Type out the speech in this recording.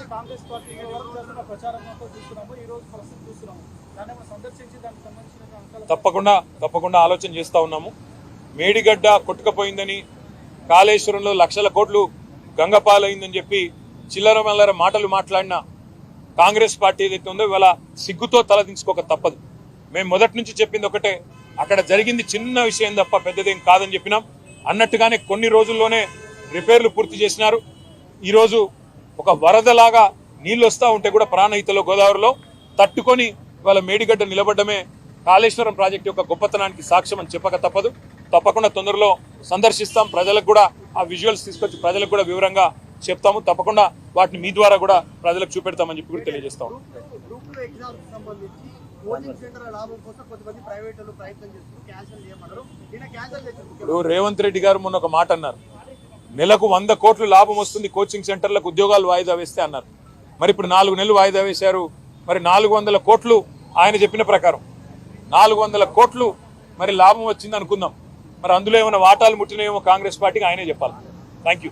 నుంచి కాంగ్రెస్ పార్టీ వరకు చేస్తున్న ప్రచారంతో చూస్తున్నాము ఈ రోజు ప్రస్తుతం చూస్తున్నాము. దాన్ని సందర్శించి దానికి సంబంధించిన తప్పకుండా తప్పకుండా ఆలోచన చేస్తూ ఉన్నాము. మేడిగడ్డ కొట్టుకపోయిందని కాళేశ్వరంలో లక్షల కోట్లు గంగపాలైందని చెప్పి చిల్లర మల్లర మాటలు మాట్లాడిన కాంగ్రెస్ పార్టీ ఏదైతే ఉందో ఇవాళ సిగ్గుతో తలదించుకోక తప్పదు. మేము మొదటి నుంచి చెప్పింది ఒకటే అక్కడ జరిగింది చిన్న విషయం తప్ప పెద్దదేం కాదని చెప్పినాం. అన్నట్టుగానే కొన్ని రోజుల్లోనే రిపేర్లు పూర్తి చేసినారు. ఈరోజు ఒక వరదలాగా నీళ్ళు వస్తూ ఉంటే కూడా ప్రాణహితలో గోదావరిలో తట్టుకొని ఇవాళ మేడిగడ్డ నిలబడమే కాళేశ్వరం ప్రాజెక్టు యొక్క గొప్పతనానికి సాక్ష్యం అని చెప్పక తప్పదు. తప్పకుండా తొందరలో సందర్శిస్తాం. ప్రజలకు కూడా ఆ విజువల్స్ తీసుకొచ్చి ప్రజలకు కూడా వివరంగా చెప్తాము. తప్పకుండా వాటిని మీ ద్వారా కూడా ప్రజలకు చూపెడతామని చెప్పి కూడా తెలియజేస్తాం గ్రూప్ గ్రూప్ టూ ఎగ్జామ్స్ సంబంధించి కోచింగ్ సెంటర్ లాభం కోసం కొంతమంది ప్రైవేట్ వాళ్ళు ప్రయత్నం చేస్తున్నారు. క్యాన్సిల్ చేయమన్నారు. ఈయన క్యాన్సిల్ చేశారు. ఇప్పుడు రేవంత్ రెడ్డి గారు మొన్న ఒక మాట అన్నారు. నెలకు వంద కోట్లు లాభం వస్తుంది కోచింగ్ సెంటర్లకు ఉద్యోగాలు వాయిదా వేస్తే అన్నారు. మరి ఇప్పుడు నాలుగు నెలలు వాయిదా వేశారు. మరి నాలుగు వందల కోట్లు ఆయన చెప్పిన ప్రకారం. నాలుగు వందల కోట్లు మరి లాభం వచ్చింది అనుకుందాం. మరి అందులో ఏమైనా వాటాలు ముట్టినాయేమో కాంగ్రెస్ పార్టీకి ఆయనే చెప్పాలి. Thank you